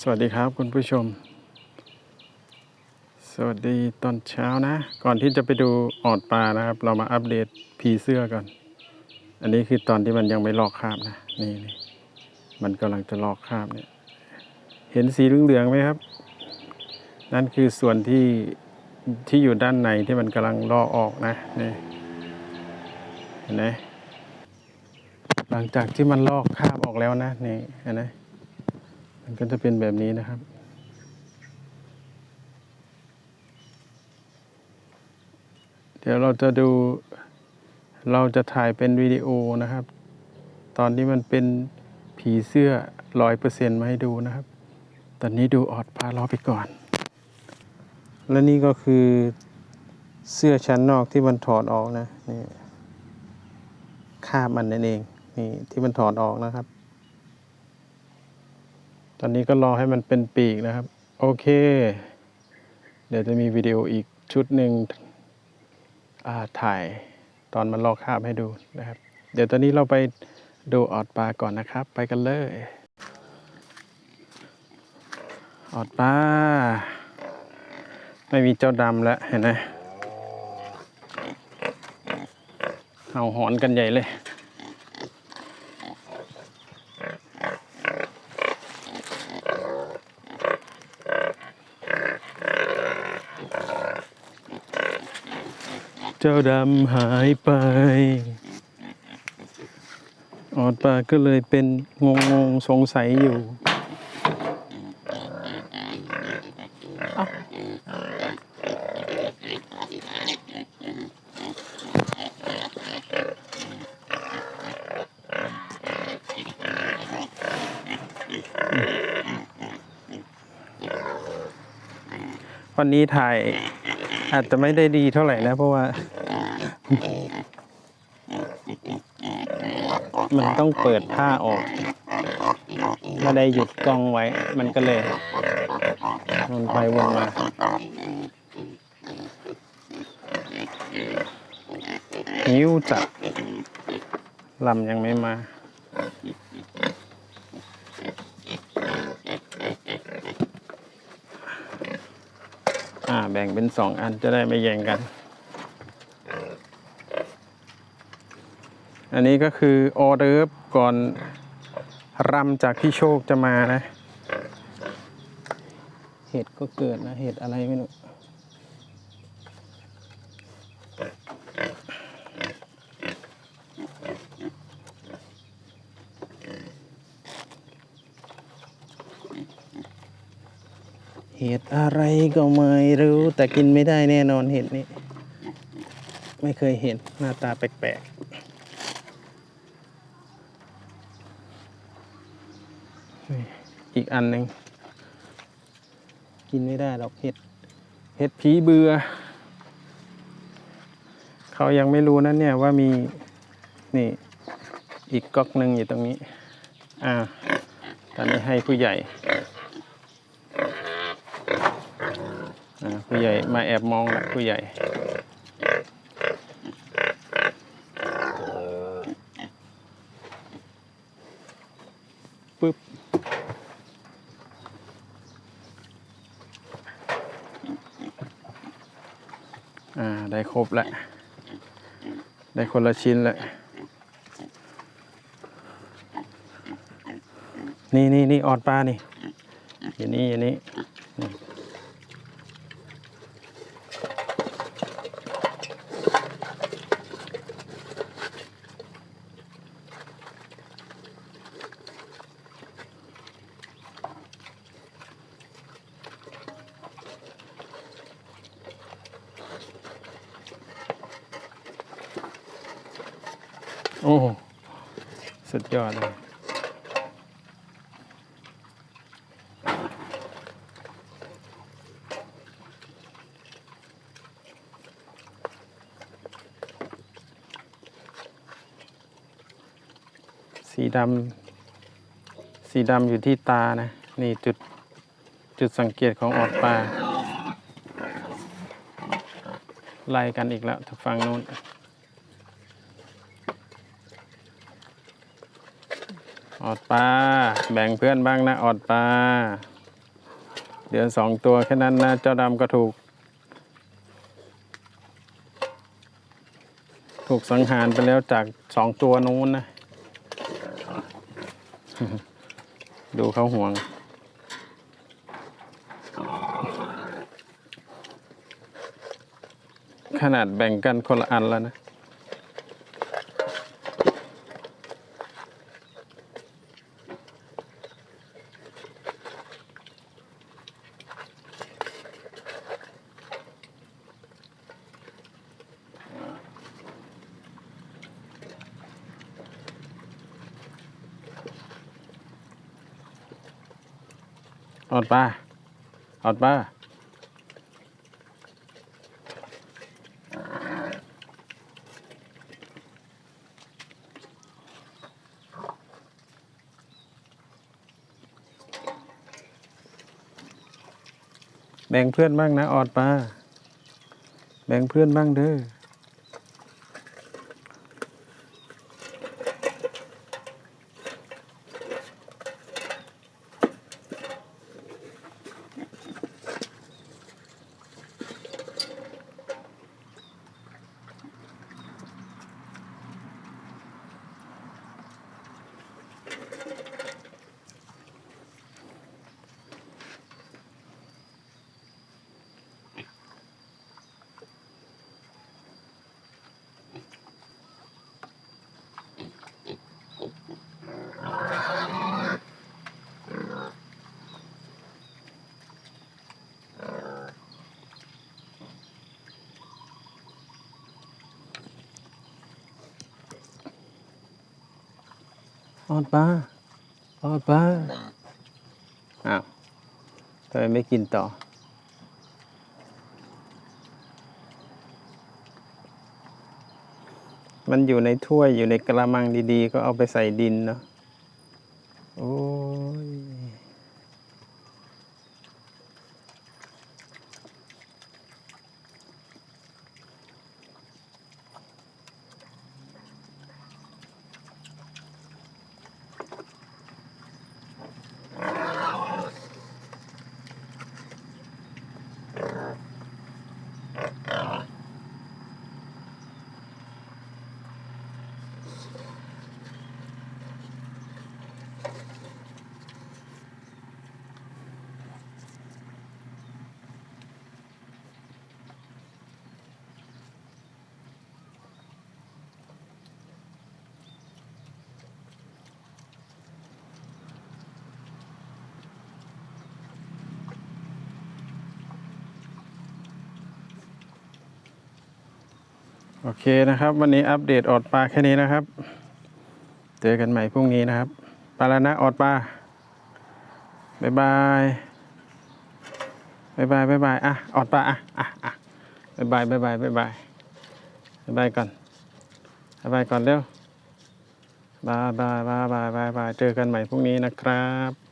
สวัสดีครับคุณผู้ชม สวัสดีตอนเช้านะ ก่อนที่จะไปดูออดปลานะครับ เรามาอัปเดตผีเสื้อก่อน อันนี้คือตอนที่มันยังไม่ลอกคราบนะนี่นี่มันกำลังจะลอกคราบเนี่ย เห็นสีเหลืองๆไหมครับ นั่นคือส่วนที่ที่อยู่ด้านในที่มันกำลังลอกออกนะนี่เห็นไหมหลังจากที่มันลอกคราบออกแล้วนะนี่เห็นไหม มันก็จะเป็นแบบนี้นะครับ เดี๋ยวเราจะดูเราจะถ่ายเป็นวิดีโอนะครับ ตอนที่มันเป็นผีเสื้อร้อยเปอร์เซ็นต์มาให้ดูนะครับ ตอนนี้ดูออดพาเราไปก่อน และนี่ก็คือเสื้อชั้นนอกที่มันถอดออกนะนี่คาบมันนั่นเองนี่ที่มันถอดออกนะครับ อนนี้ก็รอให้มันเป็นปีกนะครับ โอเค เดี๋ยวจะมีวิดีโออีกชุดหนึ่งอ่าถ่ายตอนมันลอกคราบให้ดูนะครับ เดี๋ยวตอนนี้เราไปดูออดปลาก่อนนะครับ ไปกันเลย ออดปลาไม่มีเจ้าดำแล้วเห็นไหมเห่าหอนกันใหญ่เลย จ้าดำหายไป ออดปลาก็เลยเป็นงงงสงสัยอยู่วันนี้ถ่ายอาจจะไม่ได้ดีเท่าไหร่นะ เพราะว่า มันต้องเปิดผ้าออกไม่ได้หยุดกล้องไว้ มันก็เลยวนไปวนมาหิวจัดลำยังไม่มาอ่าแบ่งเป็นสองอันจะได้ไม่แย่งกัน อันนี้ก็คือออเดิร์ฟก่อนรำจากพี่โชคจะมานะ เห็ดก็เกิดนะ เห็ดอะไรไม่รู้เห็ดอะไรก็ไม่รู้ แต่กินไม่ได้แน่นอนเห็ดนี้ ไม่เคยเห็นหน้าตาแปลกๆ อีกอันหนึ่งกินไม่ได้หรอกเห็ดเห็ดผีเบือ เขายังไม่รู้นะเนี่ยว่ามีนี่อีกก๊อกหนึ่งอยู่ตรงนี้ อ่า ตอนนี้ให้ผู้ใหญ่ อ่า ผู้ใหญ่มาแอบมองละผู้ใหญ่ อ่า ได้ครบแล้ว ได้คนละชิ้นแล้ว นี่นี่นี่ออดปลานี่อยู่นี่อยู่นี่นี่ โอ้โหสุดยอดเลยสีดำสีดำอยู่ที่ตานะ นี่จุดจุดสังเกตของออดปลาไล่กันอีกแล้วทางฝั่งนู้น ออดปลา แบ่งเพื่อนบ้างนะ ออดปลาเหลือสองตัวแค่นั้นนะ เจ้าดำก็ถูก ถูกสังหารไปแล้วจากสองตัวนู้นนะ ดูเขาห่วงขนาดแบ่งกันคนละอันแล้วนะ อดปลาออดปลาแบ่งเพื่อนบ้างนะออดปลาแบ่งเพื่อนบ้างเด้อ ออดปลาออดปลาอ้าวทำไมไม่กินต่อ มันอยู่ในถ้วยอยู่ในกระมังดีๆ ก็เอาไปใส่ดินเนาะโอ้ย โอเคนะครับ วันนี้อัปเดตออดปลาแค่นี้นะครับ เจอกันใหม่พรุ่งนี้นะครับปลาละนะออดปลาบ๊ายบายบ๊ายบายบ๊ายบายอะออดปลาอะอะอะบ๊ายบายบ๊ายบายบ๊ายบายบ๊ายบายก่อนบ๊ายบายก่อนเร็วบายบายบายบายบายบายเจอกันใหม่พรุ่งนี้นะครับ